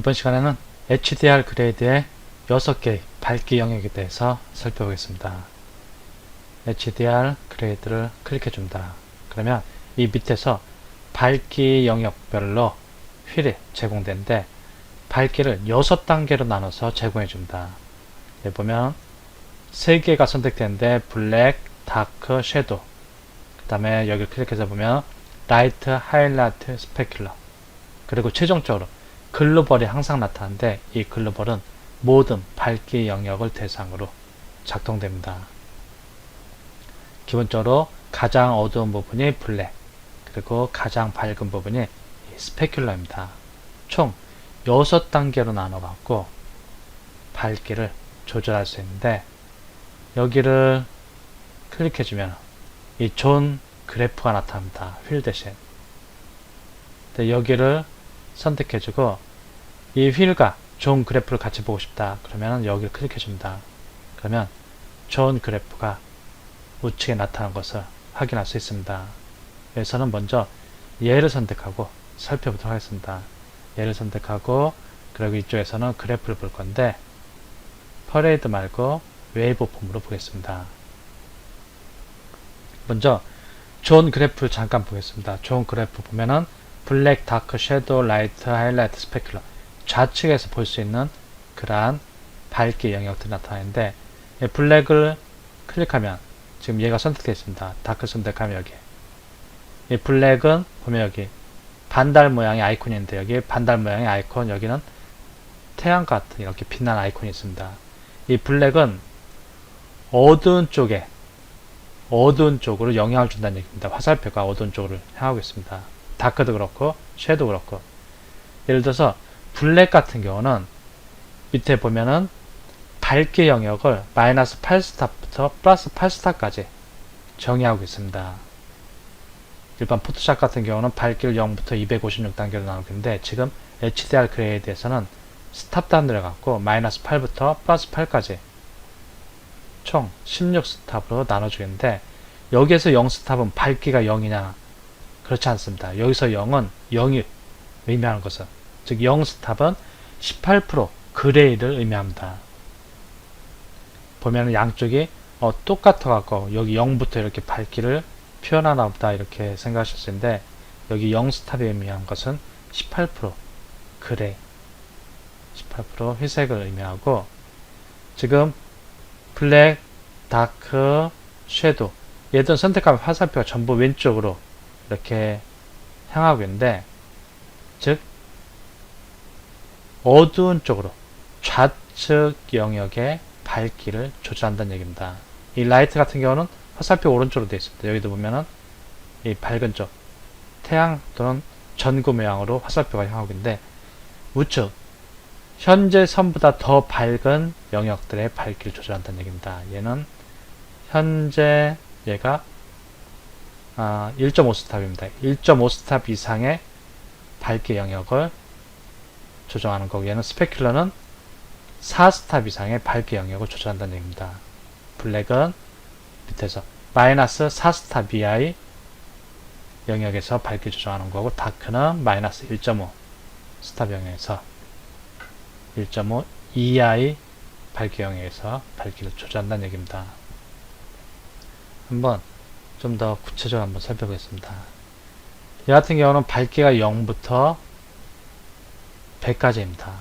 이번 시간에는 HDR 그레이드의 6개의 밝기 영역에 대해서 살펴보겠습니다. HDR 그레이드를 클릭해 줍니다. 그러면 이 밑에서 밝기 영역별로 휠이 제공되는데 밝기를 6단계로 나눠서 제공해 줍니다. 여기 보면 3개가 선택되는데 블랙, 다크, 섀도우 그 다음에 여기 클릭해서 보면 라이트, 하이라이트, 스페큘러 그리고 최종적으로 글로벌이 항상 나타나는데 이 글로벌은 모든 밝기 영역을 대상으로 작동됩니다. 기본적으로 가장 어두운 부분이 블랙 그리고 가장 밝은 부분이 스페큘러입니다. 총 6단계로 나눠 갖고 밝기를 조절할 수 있는데 여기를 클릭해 주면 이 존 그래프가 나타납니다. 휠 대신 여기를 선택해 주고 이 휠과 존 그래프를 같이 보고 싶다. 그러면 여기를 클릭해 줍니다. 그러면 존 그래프가 우측에 나타난 것을 확인할 수 있습니다. 여기서는 먼저 얘를 선택하고 살펴보도록 하겠습니다. 얘를 선택하고 그리고 이쪽에서는 그래프를 볼 건데 퍼레이드 말고 웨이브 폼으로 보겠습니다. 먼저 존 그래프를 잠깐 보겠습니다. 존 그래프 보면은 블랙, 다크, 섀도우, 라이트, 하이라이트, 스페큘러 좌측에서 볼 수 있는 그러한 밝기 영역들이 나타나는데 이 블랙을 클릭하면 지금 얘가 선택되어 있습니다. 다크 선택하면 여기 이 블랙은 보면 여기 반달 모양의 아이콘이 있는데 여기 반달 모양의 아이콘 여기는 태양 같은 이렇게 빛나는 아이콘이 있습니다. 이 블랙은 어두운 쪽에 어두운 쪽으로 영향을 준다는 얘기입니다. 화살표가 어두운 쪽으로 향하고 있습니다. 다크도 그렇고 섀도 그렇고 예를 들어서 블랙 같은 경우는 밑에 보면은 밝기 영역을 마이너스 8스타부터 플러스 8스타까지 정의하고 있습니다. 일반 포토샵 같은 경우는 밝기를 0부터 256단계로 나누는데 지금 HDR 그레이드에서는 스탑 단위를 갖고 마이너스 8부터 플러스 8까지 총 16스탑으로 나눠주겠는데 여기에서 0스탑은 밝기가 0이냐 그렇지 않습니다. 여기서 0은 0이 의미하는 것은 즉 0스탑은 18% 그레이를 의미합니다. 보면 양쪽이 어, 똑같아 갖고 여기 0부터 이렇게 밝기를 표현하나 보다 이렇게 생각하실 수 있는데 여기 0스탑이 의미하는 것은 18% 그레이 18% 회색을 의미하고 지금 블랙, 다크, 섀도우 얘들 선택하면 화살표가 전부 왼쪽으로 이렇게 향하고 있는데 즉 어두운 쪽으로 좌측 영역의 밝기를 조절한다는 얘기입니다. 이 라이트 같은 경우는 화살표 오른쪽으로 되어 있습니다. 여기도 보면은 이 밝은 쪽 태양 또는 전구 모양으로 화살표가 향하고 있는데 우측 현재 선보다 더 밝은 영역들의 밝기를 조절한다는 얘기입니다. 얘는 현재 얘가 아, 1.5스탑입니다. 1.5스탑 이상의 밝기 영역을 조정하는 거고 얘는 스페큘러는 4스탑 이상의 밝기 영역을 조절한다는 얘기입니다. 블랙은 밑에서 마이너스 4스탑 이하의 영역에서 밝기 조정하는 거고 다크는 마이너스 1.5 스탑 영역에서 1.5 이하의 밝기 영역에서 밝기를 조절한다는 얘기입니다. 한번 좀 더 구체적으로 한번 살펴보겠습니다. 이 같은 경우는 밝기가 0부터 100까지입니다.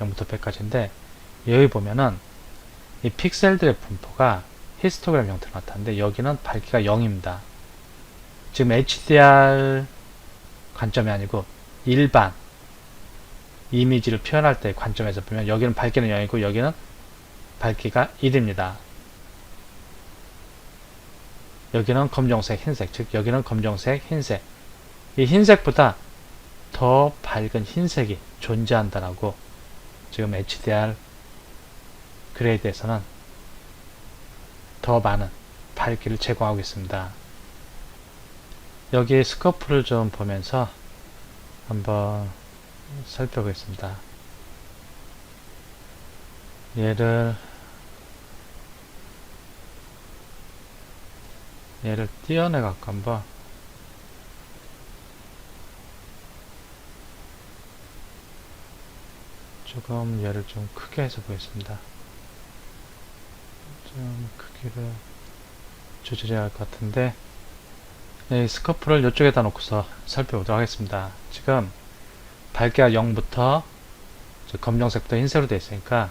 0부터 100까지인데 여기 보면은 이 픽셀들의 분포가 히스토그램 형태로 나타나는데 여기는 밝기가 0입니다. 지금 HDR 관점이 아니고 일반 이미지를 표현할 때 관점에서 보면 여기는 밝기는 0이고 여기는 밝기가 1입니다. 여기는 검정색, 흰색, 즉 여기는 검정색, 흰색. 이 흰색보다 더 밝은 흰색이 존재한다라고 지금 HDR 그레이드에서는 더 많은 밝기를 제공하고 있습니다. 여기 스코프를 좀 보면서 한번 살펴보겠습니다. 얘를 얘를 띄어내 갖고 한번 조금 얘를 좀 크게 해서 보겠습니다. 좀 크기를 조절해야 할 것 같은데 네, 스코프를 이쪽에다 놓고서 살펴보도록 하겠습니다. 지금 밝기가 0부터 저 검정색부터 흰색으로 되어 있으니까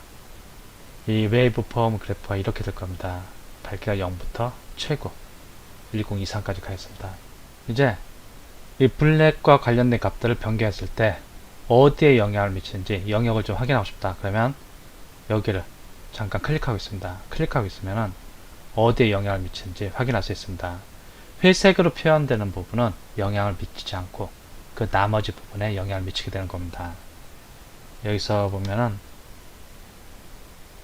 이 웨이브 폼 그래프가 이렇게 될 겁니다. 밝기가 0부터 최고 1023까지 가겠습니다. 이제 이 블랙과 관련된 값들을 변경했을 때 어디에 영향을 미치는지 영역을 좀 확인하고 싶다. 그러면 여기를 잠깐 클릭하고 있습니다. 클릭하고 있으면 어디에 영향을 미치는지 확인할 수 있습니다. 회색으로 표현되는 부분은 영향을 미치지 않고 그 나머지 부분에 영향을 미치게 되는 겁니다. 여기서 보면은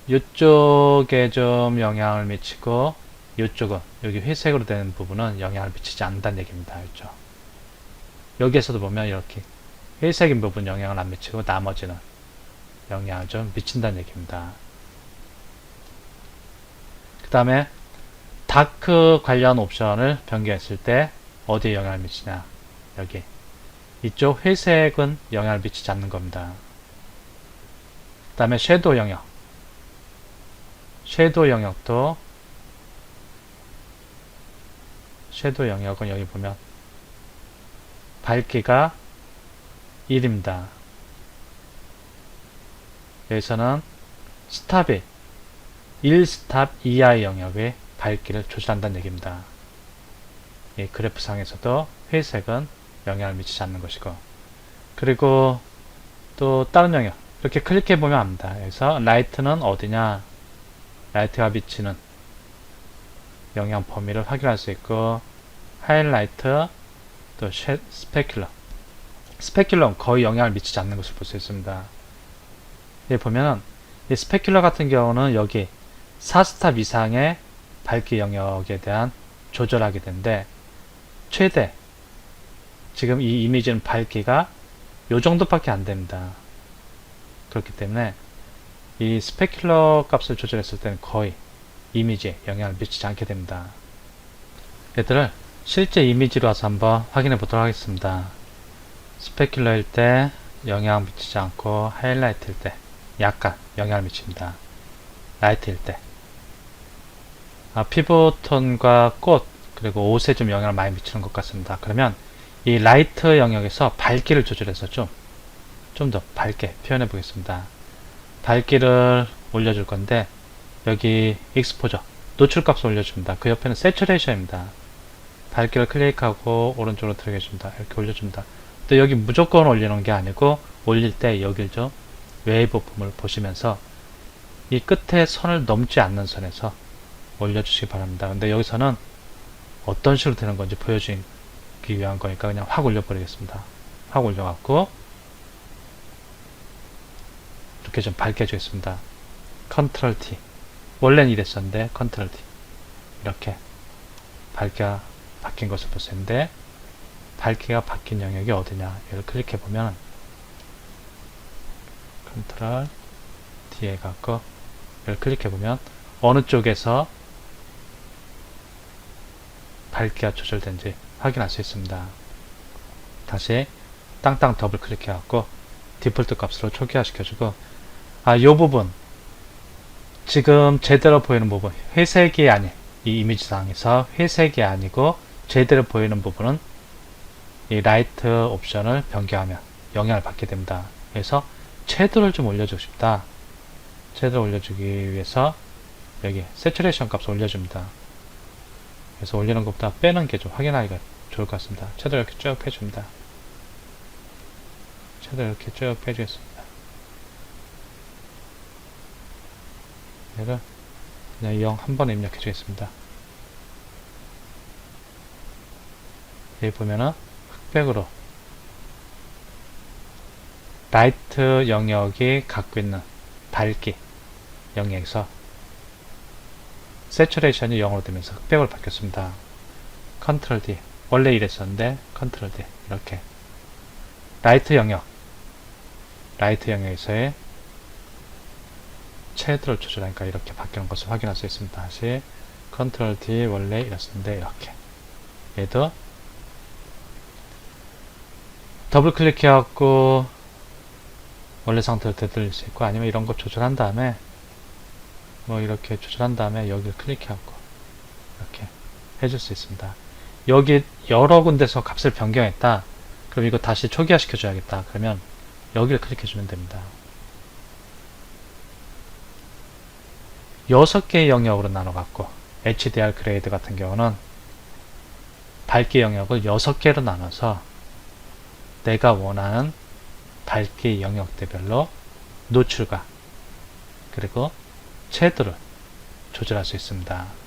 이쪽에 좀 영향을 미치고 이쪽은 여기 회색으로 되는 부분은 영향을 미치지 않는다는 얘기입니다. 이쪽. 여기에서도 보면 이렇게 회색인 부분 영향을 안 미치고 나머지는 영향을 좀 미친다는 얘기입니다. 그 다음에 다크 관련 옵션을 변경했을 때 어디에 영향을 미치냐 여기 이쪽 회색은 영향을 미치지 않는 겁니다. 그 다음에 섀도우 영역 섀도우 영역도 섀도우 영역은 여기 보면 밝기가 1입니다. 여기서는 스탑이 1스탑 이하의 영역의 밝기를 조절한다는 얘기입니다. 이 그래프상에서도 회색은 영향을 미치지 않는 것이고 그리고 또 다른 영역 이렇게 클릭해 보면 압니다. 여기서 라이트는 어디냐 라이트가 비치는 영향 범위를 확인할 수 있고 하이라이트 또 스페큘러 스페큘러는 거의 영향을 미치지 않는 것을 볼 수 있습니다. 여기 보면은 이 스페큘러 같은 경우는 여기 4스탑 이상의 밝기 영역에 대한 조절하게 되는데 최대 지금 이 이미지는 밝기가 요 정도밖에 안 됩니다. 그렇기 때문에 이 스페큘러 값을 조절했을 때는 거의 이미지에 영향을 미치지 않게 됩니다. 얘들을 실제 이미지로 와서 한번 확인해 보도록 하겠습니다. 스페큘러일 때 영향 미치지 않고 하이라이트일 때 약간 영향을 미칩니다. 라이트일 때 아, 피부톤과 꽃 그리고 옷에 좀 영향을 많이 미치는 것 같습니다. 그러면 이 라이트 영역에서 밝기를 조절해서 좀 좀 더 밝게 표현해 보겠습니다. 밝기를 올려줄 건데 여기 익스포저 노출값을 올려줍니다. 그 옆에는 세츄레이션입니다. 밝기를 클릭하고 오른쪽으로 들어게 줍니다. 이렇게 올려줍니다. 또 여기 무조건 올리는 게 아니고 올릴 때 여길 좀 웨이브 폼을 보시면서 이 끝에 선을 넘지 않는 선에서 올려주시기 바랍니다. 근데 여기서는 어떤 식으로 되는 건지 보여주기 위한 거니까 그냥 확 올려버리겠습니다. 확 올려갖고 이렇게 좀 밝게 해주겠습니다. 컨트롤 T 원래는 이랬었는데 컨트롤 T 이렇게 밝기가 바뀐 것을 볼 수 있는데 밝기가 바뀐 영역이 어디냐 이걸 클릭해 보면 컨트롤 T에 갖고 이걸 클릭해 보면 어느 쪽에서 밝기가 조절된지 확인할 수 있습니다. 다시 땅땅 더블 클릭해 갖고 디폴트 값으로 초기화 시켜주고 아, 요 부분 지금 제대로 보이는 부분 회색이 아닌 이 이미지 상에서 회색이 아니고 제대로 보이는 부분은 이 라이트 옵션을 변경하면 영향을 받게 됩니다. 그래서 채도를 좀 올려주고 싶다. 채도를 올려주기 위해서 여기 세츄레이션 값을 올려줍니다. 그래서 올리는 것보다 빼는 게 좀 확인하기가 좋을 것 같습니다. 채도 이렇게 쭉 해줍니다. 채도 이렇게 쭉 빼주겠습니다. 얘를 그냥 0 한 번에 입력해 주겠습니다. 여기 보면은 흑백으로. 라이트 영역이 갖고 있는 밝기 영역에서 세츄레이션이 0으로 되면서 흑백으로 바뀌었습니다. 컨트롤 D. 원래 이랬었는데 컨트롤 D. 이렇게. 라이트 영역. 라이트 영역에서의 채도를 조절하니까 이렇게 바뀌는 것을 확인할 수 있습니다. 다시 컨트롤 D 원래 이랬었는데 이렇게. 얘도 더블 클릭해갖고 원래 상태로 되돌릴 수 있고 아니면 이런 거 조절한 다음에 뭐 이렇게 조절한 다음에 여기를 클릭해갖고 이렇게 해줄 수 있습니다. 여기 여러 군데서 값을 변경했다. 그럼 이거 다시 초기화 시켜줘야겠다. 그러면 여기를 클릭해주면 됩니다. 여섯 개의 영역으로 나눠갖고 HDR 그레이드 같은 경우는 밝기 영역을 여섯 개로 나눠서 내가 원하는 밝기 영역대별로 노출과 그리고 채도를 조절할 수 있습니다.